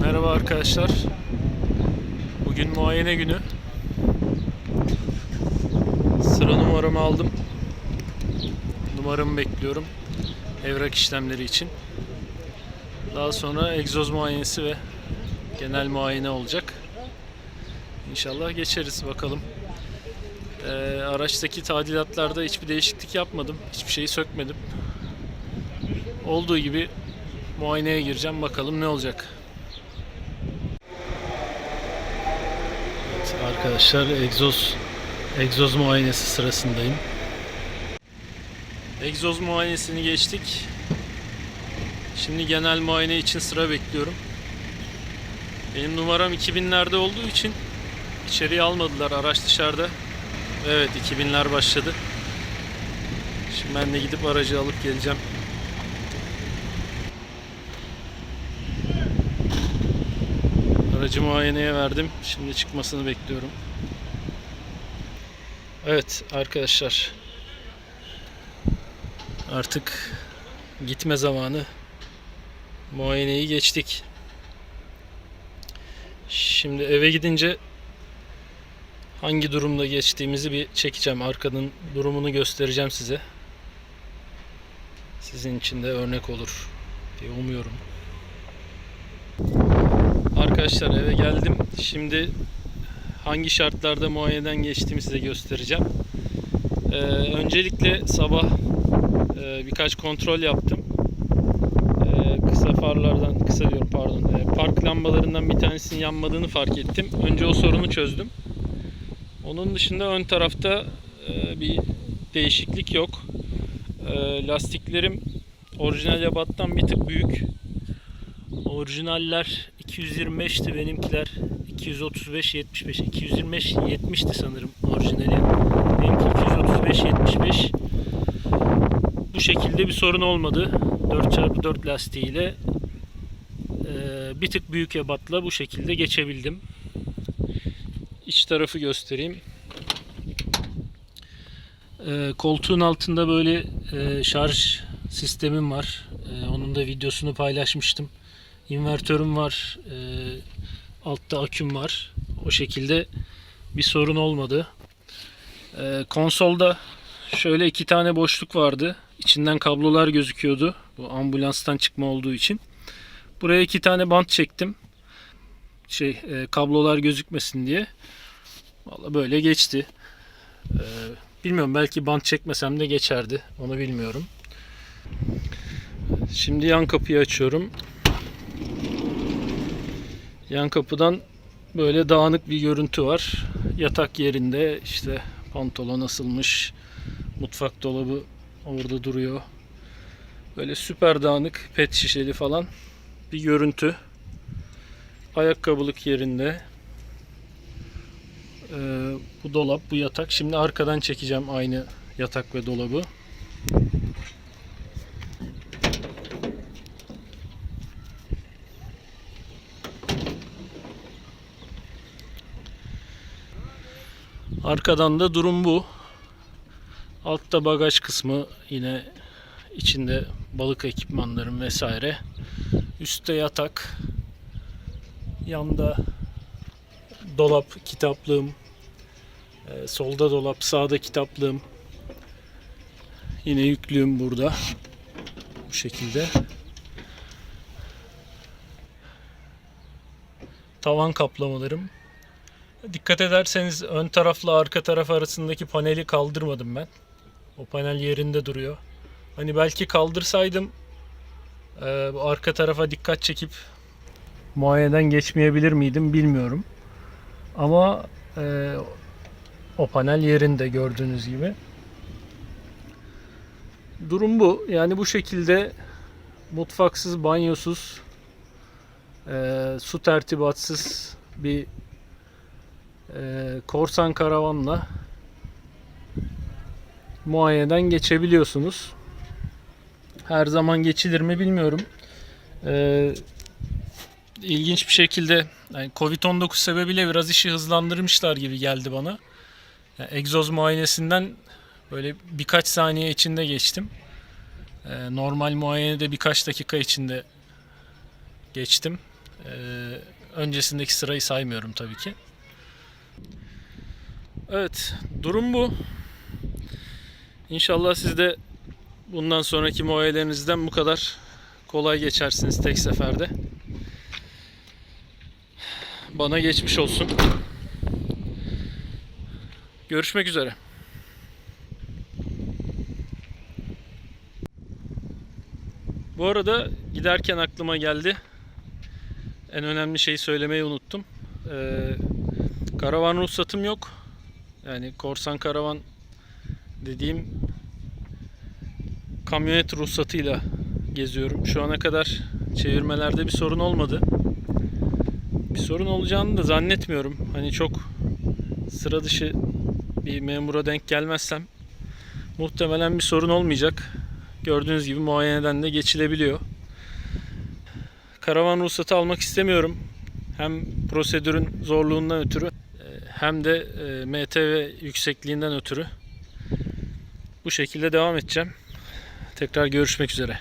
Merhaba arkadaşlar. Bugün muayene günü. Sıra numaramı aldım. Numaramı bekliyorum. Evrak işlemleri için. Daha sonra egzoz muayenesi ve genel muayene olacak. İnşallah geçeriz bakalım. Ee, araçtaki tadilatlarda hiçbir değişiklik yapmadım. Hiçbir şeyi sökmedim. Olduğu gibi muayeneye gireceğim. Bakalım ne olacak. Evet, arkadaşlar egzoz egzoz muayenesi sırasındayım. Egzoz muayenesini geçtik. Şimdi genel muayene için sıra bekliyorum. Benim numaram 2000'lerde olduğu için içeriye almadılar. Araç dışarıda. Evet 2000'ler başladı. Şimdi ben de gidip aracı alıp geleceğim. Aracı muayeneye verdim. Şimdi çıkmasını bekliyorum. Evet arkadaşlar. Artık gitme zamanı. Muayeneyi geçtik. Şimdi eve gidince hangi durumda geçtiğimizi bir çekeceğim. Arkanın durumunu göstereceğim size. Sizin için de örnek olur diye umuyorum. Arkadaşlar eve geldim. Şimdi hangi şartlarda muayeneden geçtiğimi size göstereceğim. Ee, öncelikle sabah e, birkaç kontrol yaptım. Ee, kısa farlardan, kısa diyorum pardon, e, park lambalarından bir tanesinin yanmadığını fark ettim. Önce o sorunu çözdüm. Onun dışında ön tarafta e, bir değişiklik yok. E, lastiklerim orijinal yabattan bir tık büyük. Orijinaller 225'ti benimkiler 235 75 225 70'ti sanırım orijinali. Benimki 235 75. Bu şekilde bir sorun olmadı. 4x4 lastiğiyle bir tık büyük ebatla bu şekilde geçebildim. İç tarafı göstereyim. Koltuğun altında böyle şarj sistemim var. Onun da videosunu paylaşmıştım. İnvertörüm var. E, altta aküm var. O şekilde bir sorun olmadı. E, konsolda şöyle iki tane boşluk vardı. İçinden kablolar gözüküyordu. Bu ambulanstan çıkma olduğu için. Buraya iki tane bant çektim. Şey e, kablolar gözükmesin diye. Vallahi böyle geçti. E, bilmiyorum belki bant çekmesem de geçerdi. Onu bilmiyorum. Şimdi yan kapıyı açıyorum. Yan kapıdan böyle dağınık bir görüntü var. Yatak yerinde işte pantolon asılmış. Mutfak dolabı orada duruyor. Böyle süper dağınık pet şişeli falan bir görüntü. Ayakkabılık yerinde. Ee, bu dolap, bu yatak. Şimdi arkadan çekeceğim aynı yatak ve dolabı. Arkadan da durum bu. Altta bagaj kısmı yine içinde balık ekipmanlarım vesaire. Üstte yatak. Yanda dolap, kitaplığım. Ee, solda dolap, sağda kitaplığım. Yine yüklüğüm burada. Bu şekilde. Tavan kaplamalarım. Dikkat ederseniz ön tarafla arka taraf arasındaki paneli kaldırmadım ben. O panel yerinde duruyor. Hani belki kaldırsaydım e, arka tarafa dikkat çekip muayeneden geçmeyebilir miydim bilmiyorum. Ama e, o panel yerinde gördüğünüz gibi. Durum bu. Yani bu şekilde mutfaksız, banyosuz, e, su tertibatsız bir e, korsan karavanla muayeneden geçebiliyorsunuz. Her zaman geçilir mi bilmiyorum. E, ilginç bir şekilde yani Covid-19 sebebiyle biraz işi hızlandırmışlar gibi geldi bana. Yani egzoz muayenesinden böyle birkaç saniye içinde geçtim. Ee, normal muayenede birkaç dakika içinde geçtim. Ee, öncesindeki sırayı saymıyorum tabii ki. Evet, durum bu. İnşallah siz de bundan sonraki muayenelerinizden bu kadar kolay geçersiniz tek seferde. Bana geçmiş olsun. Görüşmek üzere. Bu arada giderken aklıma geldi. En önemli şeyi söylemeyi unuttum. Ee, karavan ruhsatım yok. Yani korsan karavan dediğim kamyonet ruhsatıyla geziyorum. Şu ana kadar çevirmelerde bir sorun olmadı. Bir sorun olacağını da zannetmiyorum. Hani çok sıra dışı bir memura denk gelmezsem muhtemelen bir sorun olmayacak. Gördüğünüz gibi muayeneden de geçilebiliyor. Karavan ruhsatı almak istemiyorum. Hem prosedürün zorluğundan ötürü hem de e, MTV yüksekliğinden ötürü. Bu şekilde devam edeceğim. Tekrar görüşmek üzere.